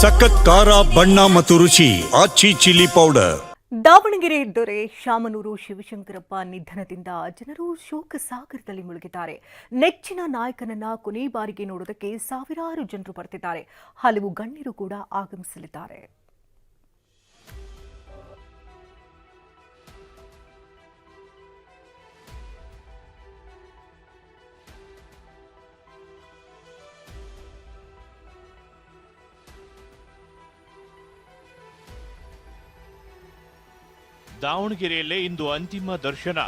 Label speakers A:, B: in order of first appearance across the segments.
A: ಸಖತ್ ಖಾರ, ಬಣ್ಣ ಮತ್ತು ರುಚಿ, ಆಚಿ ಚಿಲ್ಲಿ ಪೌಡರ್.
B: ದಾವಣಗೆರೆ ದೊರೆ ಶಾಮನೂರು ಶಿವಶಂಕರಪ್ಪ ನಿಧನದಿಂದ ಜನರು ಶೋಕ ಸಾಗರದಲ್ಲಿ ಮುಳುಗಿದ್ದಾರೆ. ನೆಚ್ಚಿನ ನಾಯಕನನ್ನ ಕೊನೆ ಬಾರಿಗೆ ನೋಡೋದಕ್ಕೆ ಸಾವಿರಾರು ಜನರು ಬರ್ತಿದ್ದಾರೆ. ಹಲವು ಗಣ್ಯರು ಕೂಡ ಆಗಮಿಸಲಿದ್ದಾರೆ.
C: ದಾವಣಗೆರೆಯಲ್ಲೇ ಇಂದು ಅಂತಿಮ ದರ್ಶನ.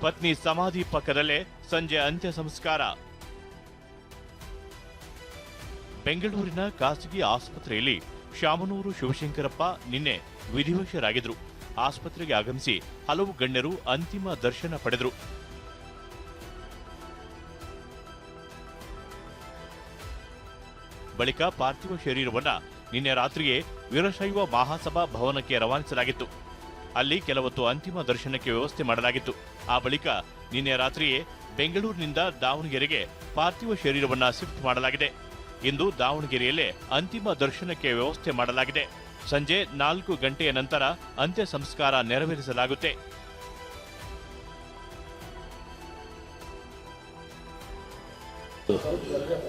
C: ಪತ್ನಿ ಸಮಾಧಿ ಪಕ್ಕದಲ್ಲೇ ಸಂಜೆ ಅಂತ್ಯ ಸಂಸ್ಕಾರ. ಬೆಂಗಳೂರಿನ ಖಾಸಗಿ ಆಸ್ಪತ್ರೆಯಲ್ಲಿ ಶಾಮನೂರು ಶಿವಶಂಕರಪ್ಪ ನಿನ್ನೆ ವಿಧಿವಶರಾಗಿದ್ದರು. ಆಸ್ಪತ್ರೆಗೆ ಆಗಮಿಸಿ ಹಲವು ಗಣ್ಯರು ಅಂತಿಮ ದರ್ಶನ ಪಡೆದರು. ಬಳಿಕ ಪಾರ್ಥಿವ ಶರೀರವನ್ನು ನಿನ್ನೆ ರಾತ್ರಿಯೇ ವೀರಶೈವ ಮಹಾಸಭಾ ಭವನಕ್ಕೆ ರವಾನಿಸಲಾಗಿತ್ತು. ಅಲ್ಲಿ ಕೆಲವತ್ತು ಅಂತಿಮ ದರ್ಶನಕ್ಕೆ ವ್ಯವಸ್ಥೆ ಮಾಡಲಾಗಿತ್ತು. ಆ ಬಳಿಕ ನಿನ್ನೆ ರಾತ್ರಿಯೇ ಬೆಂಗಳೂರಿನಿಂದ ದಾವಣಗೆರೆಗೆ ಪಾರ್ಥಿವ ಶರೀರವನ್ನು ಶಿಫ್ಟ್ ಮಾಡಲಾಗಿದೆ. ಇಂದು ದಾವಣಗೆರೆಯಲ್ಲೇ ಅಂತಿಮ ದರ್ಶನಕ್ಕೆ ವ್ಯವಸ್ಥೆ ಮಾಡಲಾಗಿದೆ. ಸಂಜೆ ನಾಲ್ಕು ಗಂಟೆಯ ನಂತರ ಅಂತ್ಯ ಸಂಸ್ಕಾರ ನೆರವೇರಿಸಲಾಗುತ್ತೆ.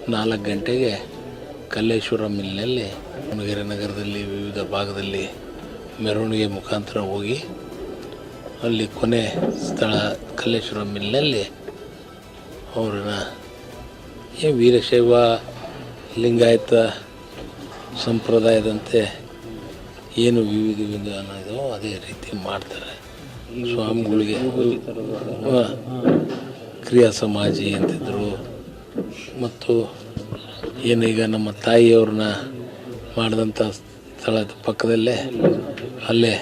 D: ನಾಲ್ಕು ಗಂಟೆಗೆ ಕಲ್ಲೇಶ್ವರ ಮಿಲ್ನಲ್ಲಿ ದಾವಣಗೆರೆ ನಗರದಲ್ಲಿ ವಿವಿಧ ಭಾಗದಲ್ಲಿ ಮೆರವಣಿಗೆ ಮುಖಾಂತರ ಹೋಗಿ ಅಲ್ಲಿ ಕೊನೆ ಸ್ಥಳ ಕಲ್ಲೇಶ್ವರ ಮಿಲ್ನಲ್ಲಿ ಅವರನ್ನು ಈ ವೀರಶೈವ ಲಿಂಗಾಯತ ಸಂಪ್ರದಾಯದಂತೆ ಏನು ವಿವಿಧ ವಿಧಾನ ಇದೋ ಅದೇ ರೀತಿ ಮಾಡ್ತಾರೆ. ಸ್ವಾಮಿಗಳಿಗೆ ಕ್ರಿಯಾ ಸಮಾಜಿ ಅಂತಿದ್ರು ಮತ್ತು ಏನೀಗ ನಮ್ಮ ತಾಯಿಯವ್ರನ್ನ ಮಾಡಿದಂಥ ಸ್ಥಳದ ಪಕ್ಕದಲ್ಲೇ ಅಲ್ಲೇ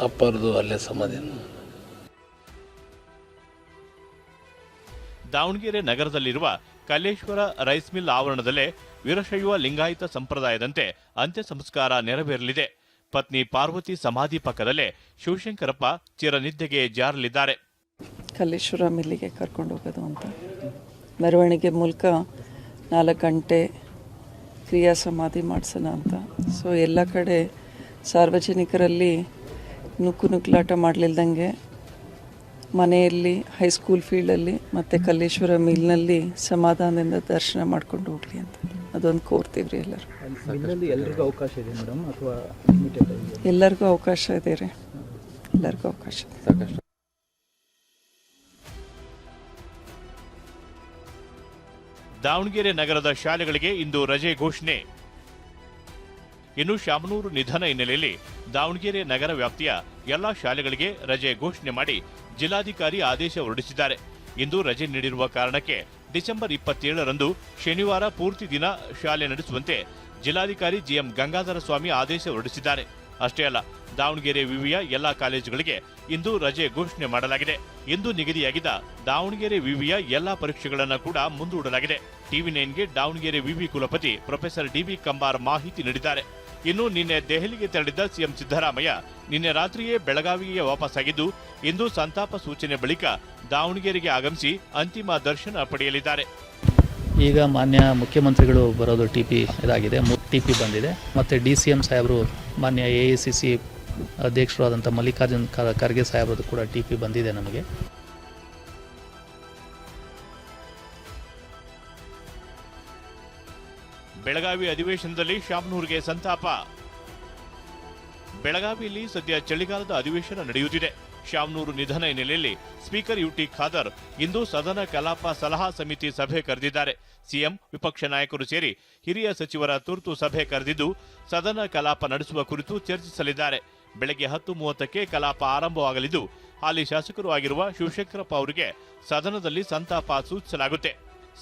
D: ಅಪ್ಪರದು ಅಲ್ಲೇ ಸಮಾಧಿ.
C: ದಾವಣಗೆರೆ ನಗರದಲ್ಲಿರುವ ಕಲ್ಲೇಶ್ವರ ರೈಸ್ ಮಿಲ್ ಆವರಣದಲ್ಲೇ ವೀರಶೈವ ಲಿಂಗಾಯತ ಸಂಪ್ರದಾಯದಂತೆ ಅಂತ್ಯ ಸಂಸ್ಕಾರ ನೆರವೇರಲಿದೆ. ಪತ್ನಿ ಪಾರ್ವತಿ ಸಮಾಧಿ ಪಕ್ಕದಲ್ಲೇ ಶಿವಶಂಕರಪ್ಪ ಚಿರನಿದ್ದೆಗೆ ಜಾರಲಿದ್ದಾರೆ.
E: ಕಲ್ಲೇಶ್ವರ ಮಿಲ್ಲಿಗೆ ಕರ್ಕೊಂಡು ಹೋಗೋದು ಅಂತ. ಮೆರವಣಿಗೆ ಮೂಲಕ ನಾಲ್ಕು ಗಂಟೆ ಕ್ರಿಯಾ ಸಮಾಧಿ ಮಾಡಿಸೋಣ ಅಂತ. ಸೊ ಎಲ್ಲ ಕಡೆ ಸಾರ್ವಜನಿಕರಲ್ಲಿ ನುಕ್ಕು ನುಗ್ಲಾಟ ಮಾಡಲಿಲ್ದಂಗೆ ಮನೆಯಲ್ಲಿ ಹೈಸ್ಕೂಲ್ ಫೀಲ್ಡಲ್ಲಿ ಮತ್ತು ಕಲ್ಲೇಶ್ವರ ಮಿಲ್ನಲ್ಲಿ ಸಮಾಧಾನದಿಂದ ದರ್ಶನ ಮಾಡ್ಕೊಂಡು ಹೋಗಲಿ ಅಂತ. ಅದೊಂದು ಕೋರ್ತೀವಿ ರೀ ಎಲ್ಲರೂ
F: ಎಲ್ರಿಗೂ ಅವಕಾಶ ಇದೆ ಮೇಡಮ್? ಅಥವಾ ಲಿಮಿಟೆಡ್
E: ಎಲ್ಲರಿಗೂ ಅವಕಾಶ ಇದೆ ರೀ. ಎಲ್ಲರಿಗೂ ಅವಕಾಶ ಇದೆ.
C: ದಾವಣಗೆರೆ ನಗರದ ಶಾಲೆಗಳಿಗೆ ಇಂದು ರಜೆ ಘೋಷಣೆ. ಇನ್ನು ಶಾಮನೂರು ನಿಧನ ಹಿನ್ನೆಲೆಯಲ್ಲಿ ದಾವಣಗೆರೆ ನಗರ ವ್ಯಾಪ್ತಿಯ ಎಲ್ಲಾ ಶಾಲೆಗಳಿಗೆ ರಜೆ ಘೋಷಣೆ ಮಾಡಿ ಜಿಲ್ಲಾಧಿಕಾರಿ ಆದೇಶ ಹೊರಡಿಸಿದ್ದಾರೆ. ಇಂದು ರಜೆ ನೀಡಿರುವ ಕಾರಣಕ್ಕೆ ಡಿಸೆಂಬರ್ ಇಪ್ಪತ್ತೇಳರಂದು ಶನಿವಾರ ಪೂರ್ತಿ ದಿನ ಶಾಲೆ ನಡೆಸುವಂತೆ ಜಿಲ್ಲಾಧಿಕಾರಿ ಜಿಎಂ ಗಂಗಾಧರ ಸ್ವಾಮಿ ಆದೇಶ ಹೊರಡಿಸಿದ್ದಾರೆ. ಅಷ್ಟೇ ಅಲ್ಲ, ದಾವಣಗೆರೆ ವಿವಿಯ ಎಲ್ಲಾ ಕಾಲೇಜುಗಳಿಗೆ ಇಂದು ರಜೆ ಘೋಷಣೆ ಮಾಡಲಾಗಿದೆ. ಇಂದು ನಿಗದಿಯಾಗಿದ್ದ ದಾವಣಗೆರೆ ವಿವಿಯ ಎಲ್ಲಾ ಪರೀಕ್ಷೆಗಳನ್ನು ಕೂಡ ಮುಂದೂಡಲಾಗಿದೆ. ಟಿವಿ ನೈನ್ಗೆ ದಾವಣಗೆರೆ ವಿವಿ ಕುಲಪತಿ ಪ್ರೊಫೆಸರ್ ಡಿವಿ ಕಂಬಾರ್ ಮಾಹಿತಿ ನೀಡಿದ್ದಾರೆ. ಇನ್ನು ನಿನ್ನೆ ದೆಹಲಿಗೆ ತೆರಳಿದ್ದ ಸಿಎಂ ಸಿದ್ದರಾಮಯ್ಯ ನಿನ್ನೆ ರಾತ್ರಿಯೇ ಬೆಳಗಾವಿಗೆ ವಾಪಸ್ಸಾಗಿದ್ದು, ಇಂದು ಸಂತಾಪ ಸೂಚನೆ ಬಳಿಕ ದಾವಣಗೆರೆಗೆ ಆಗಮಿಸಿ ಅಂತಿಮ ದರ್ಶನ ಪಡೆಯಲಿದ್ದಾರೆ.
G: ಈಗ ಮಾನ್ಯ ಮುಖ್ಯಮಂತ್ರಿಗಳು ಬರೋದು ಟಿ ಪಿ ಇದಾಗಿದೆ. ಟಿ ಪಿ ಬಂದಿದೆ. ಮತ್ತು ಡಿ ಸಿ ಎಂ ಸಾಹೇಬರು, ಮಾನ್ಯ ಎ ಎ ಸಿ ಸಿ ಅಧ್ಯಕ್ಷರಾದಂಥ ಮಲ್ಲಿಕಾರ್ಜುನ್ ಖರ್ಗೆ ಸಾಹೇಬ್ರದ್ದು ಕೂಡ ಟಿ ಪಿ ಬಂದಿದೆ ನಮಗೆ.
C: ಬೆಳಗಾವಿ ಅಧಿವೇಶನದಲ್ಲಿ ಶಾಮನೂರ್ಗೆ ಸಂತಾಪ. ಬೆಳಗಾವಿಯಲ್ಲಿ ಸದ್ಯ ಚಳಿಗಾಲದ ಅಧಿವೇಶನ ನಡೆಯುತ್ತಿದೆ. ಶಾಮನೂರು ನಿಧನ ಹಿನ್ನೆಲೆಯಲ್ಲಿ ಸ್ಪೀಕರ್ ಯುಟಿ ಖಾದರ್ ಇಂದು ಸದನ ಕಲಾಪ ಸಲಹಾ ಸಮಿತಿ ಸಭೆ ಕರೆದಿದ್ದಾರೆ. ಸಿಎಂ ವಿಪಕ್ಷ ನಾಯಕರು ಸೇರಿ ಹಿರಿಯ ಸಚಿವರ ತುರ್ತು ಸಭೆ ಕರೆದಿದ್ದು, ಸದನ ಕಲಾಪ ನಡೆಸುವ ಕುರಿತು ಚರ್ಚಿಸಲಿದ್ದಾರೆ. ಬೆಳಗ್ಗೆ ಹತ್ತು ಮೂವತ್ತಕ್ಕೆ ಕಲಾಪ ಆರಂಭವಾಗಲಿದ್ದು, ಹಾಲಿ ಶಾಸಕರು ಆಗಿರುವ ಶಿವಶಂಕರಪ್ಪ ಅವರಿಗೆ ಸದನದಲ್ಲಿ ಸಂತಾಪ ಸೂಚಿಸಲಾಗುತ್ತೆ.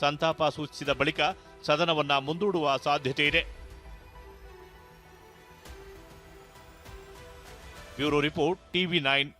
C: ಸಂತಾಪ ಸೂಚಿಸಿದ ಬಳಿಕ ಸದನವನ್ನ ಮುಂದೂಡುವ ಸಾಧ್ಯತೆ ಇದೆ. Bureau report, TV nine.